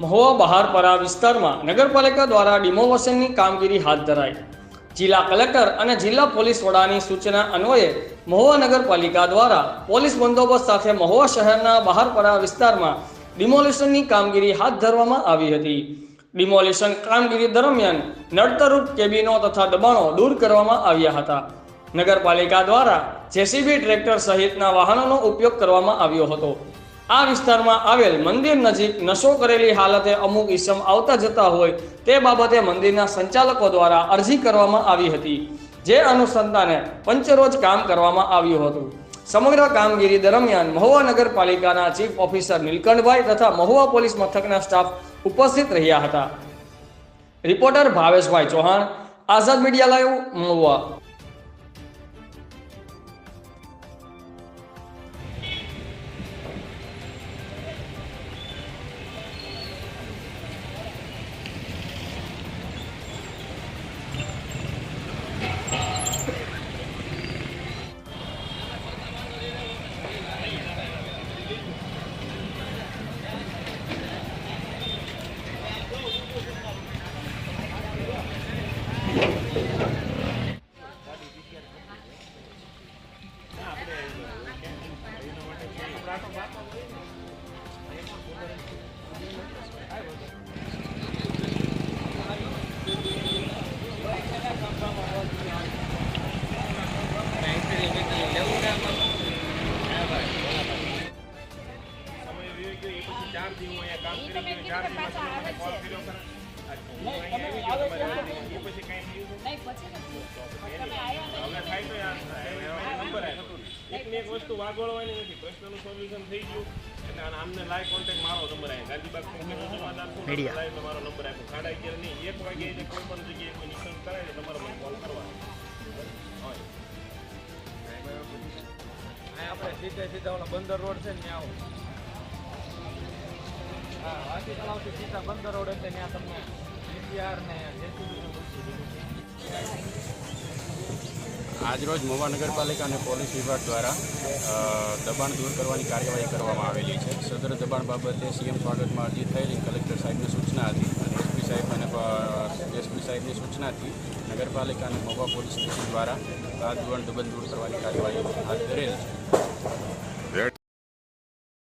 મહુવા બહારપરા વિસ્તારમાં નગરપાલિકા દ્વારા ડિમોલેશનની કામગીરી હાથ ધરાઈ. જિલ્લા કલેક્ટર અને જિલ્લા પોલીસ વડાની સૂચના અન્વયે મહુવા નગરપાલિકા દ્વારા પોલીસ બંદોબસ્ત સાથે મહુવા શહેરના બહારપરા વિસ્તારમાં ડિમોલેશનની કામગીરી હાથ ધરવામાં આવી હતી. ડિમોલેશન કામગીરી દરમિયાન નડતરરૂપ કેબિનો તથા દબાણો દૂર કરવામાં આવ્યા હતા. નગરપાલિકા દ્વારા જેસીબી ટ્રેક્ટર સહિતના વાહનોનો ઉપયોગ કરવામાં આવ્યો હતો. આ વિસ્તારમાં આવેલ મંદિર નજીક નશો કરેલી હાલતે અમુક ઈસમ આવતા જતા હોય તે બાબતે મંદિરના સંચાલકો દ્વારા અરજી કરવામાં આવી હતી, જે અનુસંધાને પંચરોજ કામ કરવામાં આવ્યું હતું. સમગ્ર કામગીરી દરમિયાન મહુવા નગરપાલિકાના ચીફ ઓફિસર નીલકંઠભાઈ તથા મહુવા પોલીસ મથકના સ્ટાફ ઉપસ્થિત રહ્યા હતા. Reporter Bhaveshbhai Chauhan, Azad media live, Mahuva. ચાર દી અહીંયા કામ કરી ચાર દી કોલ કર્યો એક વસ્તુ વાગોળવાની નથી. પ્રશ્નનું થઈ ગયું. એટલે આમને લાઈવ કોન્ટેક્ટ મારો નંબર આવ્યો ગાંધીબાગ લાઈવ તમારો નંબર આપ્યો. સાડા અગિયાર નહીં. એક વાગે એટલે કોઈ પણ જગ્યાએ કોઈ નિશાન કરાય તો તમારો મને કોલ કરવાનો. હોય આ આપણે સીધે સીધા ઓલા બંદર રોડ છે ને ત્યાં આવો. હા વાસી તળાવથી સીધા બંદર રોડ એટલે ત્યાં તમને ડીપીઆર ને જેસીબી નું આજરોજ મહુવા નગરપાલિકા અને પોલીસ વિભાગ દ્વારા દબાણ દૂર કરવાની કાર્યવાહી કરવામાં આવેલી છે. સદર દબાણ બાબતે સીએમ સ્વાગતમાં અરજી થયેલી. કલેક્ટર સાહેબની સૂચના હતી અને એસપી સાહેબ અને એસપી સાહેબની સૂચનાથી નગરપાલિકા અને મહુવા પોલીસ સ્ટેશન દ્વારા આ દબાણ દબાણ દૂર કરવાની કાર્યવાહી હાથ ધરેલ છે.